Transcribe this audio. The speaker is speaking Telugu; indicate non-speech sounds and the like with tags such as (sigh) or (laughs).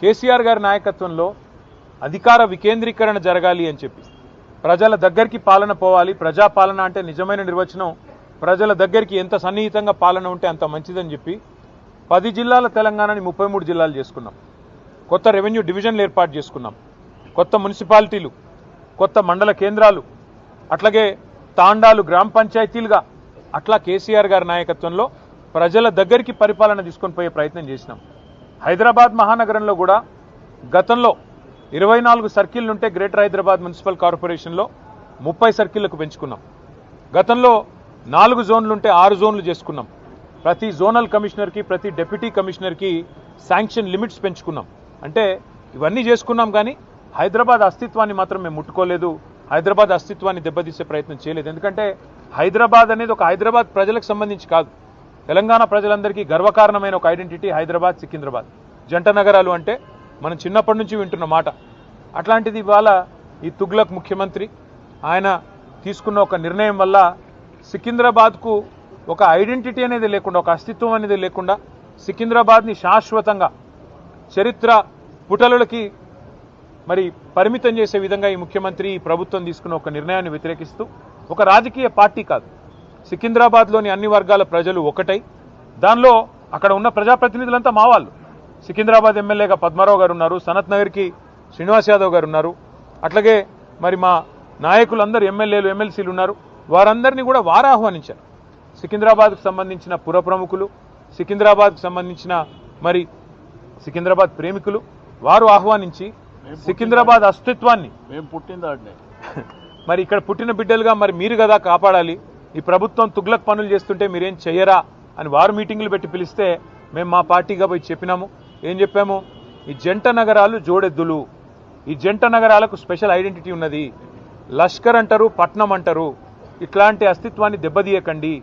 కేసీఆర్ గారి నాయకత్వంలో అధికార వికేంద్రీకరణ జరగాలి అని చెప్పి. ప్రజల దగ్గరికి పాలన పోవాలి. ప్రజాపాలన అంటే నిజమైన నిర్వచనం. ప్రజల దగ్గరికి ఎంత సన్నిహితంగా పాలన ఉంటే అంత మంచిదని చెప్పి పది జిల్లాల తెలంగాణని ముప్పై మూడు జిల్లాలు చేసుకున్నాం. కొత్త రెవెన్యూ డివిజన్లు ఏర్పాటు చేసుకున్నాం. కొత్త మున్సిపాలిటీలు కొత్త మండల కేంద్రాలు అట్లాగే తాండాలు గ్రామ పంచాయతీలుగా అట్లా కేసీఆర్ గారి నాయకత్వంలో ప్రజల దగ్గరికి పరిపాలన తీసుకొని పోయే ప్రయత్నం చేసినాం. హైదరాబాద్ మహానగరంలో కూడా గతంలో ఇరవై నాలుగు సర్కిల్ ఉంటే గ్రేటర్ హైదరాబాద్ మున్సిపల్ కార్పొరేషన్లో ముప్పై సర్కిళ్ళకు పెంచుకున్నాం. గతంలో నాలుగు జోన్లు ఉంటే ఆరు జోన్లు చేసుకున్నాం. ప్రతి జోనల్ కమిషనర్కి ప్రతి డెప్యూటీ కమిషనర్కి శాంక్షన్ లిమిట్స్ పెంచుకున్నాం. అంటే ఇవన్నీ చేసుకున్నాం కానీ హైదరాబాద్ అస్తిత్వాన్ని మాత్రం మేము ముట్టుకోలేదు. హైదరాబాద్ అస్తిత్వాన్ని దెబ్బతీసే ప్రయత్నం చేయలేదు. ఎందుకంటే హైదరాబాద్ అనేది ఒక హైదరాబాద్ ప్రజలకు సంబంధించి కాదు. తెలంగాణ ప్రజలందరికీ గర్వకారణమైన ఒక ఐడెంటిటీ హైదరాబాద్ సికింద్రాబాద్. జంట నగరాలు అంటే మనం చిన్నప్పటి నుంచి వింటున్న మాట. అట్లాంటిది ఇవాళ ఈ తుగ్లక్ ముఖ్యమంత్రి ఆయన తీసుకున్న ఒక నిర్ణయం వల్ల సికింద్రాబాద్కు ఒక ఐడెంటిటీ అనేది లేకుండా ఒక అస్తిత్వం అనేది లేకుండా సికింద్రాబాద్ని శాశ్వతంగా చరిత్ర పుటలకి మరి పరిమితం చేసే విధంగా ఈ ముఖ్యమంత్రి ఈ ప్రభుత్వం తీసుకున్న ఒక నిర్ణయాన్ని వ్యతిరేకిస్తూ ఒక రాజకీయ పార్టీ కాదు. సికింద్రాబాద్లోని అన్ని వర్గాల ప్రజలు ఒకటై. దానిలో అక్కడ ఉన్న ప్రజాప్రతినిధులంతా మా వాళ్ళు. సికింద్రాబాద్ ఎమ్మెల్యేగా పద్మారావు గారు ఉన్నారు సనత్ నగర్కి శ్రీనివాస్ యాదవ్ గారు ఉన్నారు. అట్లాగే మరి మా నాయకులందరూ ఎమ్మెల్యేలు ఎమ్మెల్సీలు ఉన్నారు. వారందరినీ కూడా వారు ఆహ్వానించారు. సికింద్రాబాద్కు సంబంధించిన పుర ప్రముఖులు సికింద్రాబాద్కు సంబంధించిన మరి సికింద్రాబాద్ ప్రేమికులు వారు ఆహ్వానించి సికింద్రాబాద్ అస్తిత్వాన్ని మేము పుట్టింది ఆడనే (laughs) మరి ఇక్కడ పుట్టిన బిడ్డలుగా మరి మీరు కదా కాపాడాలి. ఈ ప్రభుత్వం తుగ్లక్ పనులు చేస్తుంటే మీరేం చేయరా అని వారు మీటింగులు పెట్టి పిలిస్తే మేము మా పార్టీగా పోయి చెప్పినాము. ఏం చెప్పాము? ఈ జంట నగరాలు జోడెద్దులు. ఈ జంట నగరాలకు స్పెషల్ ఐడెంటిటీ ఉన్నది. లష్కర్ అంటారు పట్నం అంటారు. ఇట్లాంటి అస్తిత్వాన్ని దెబ్బతీయకండి.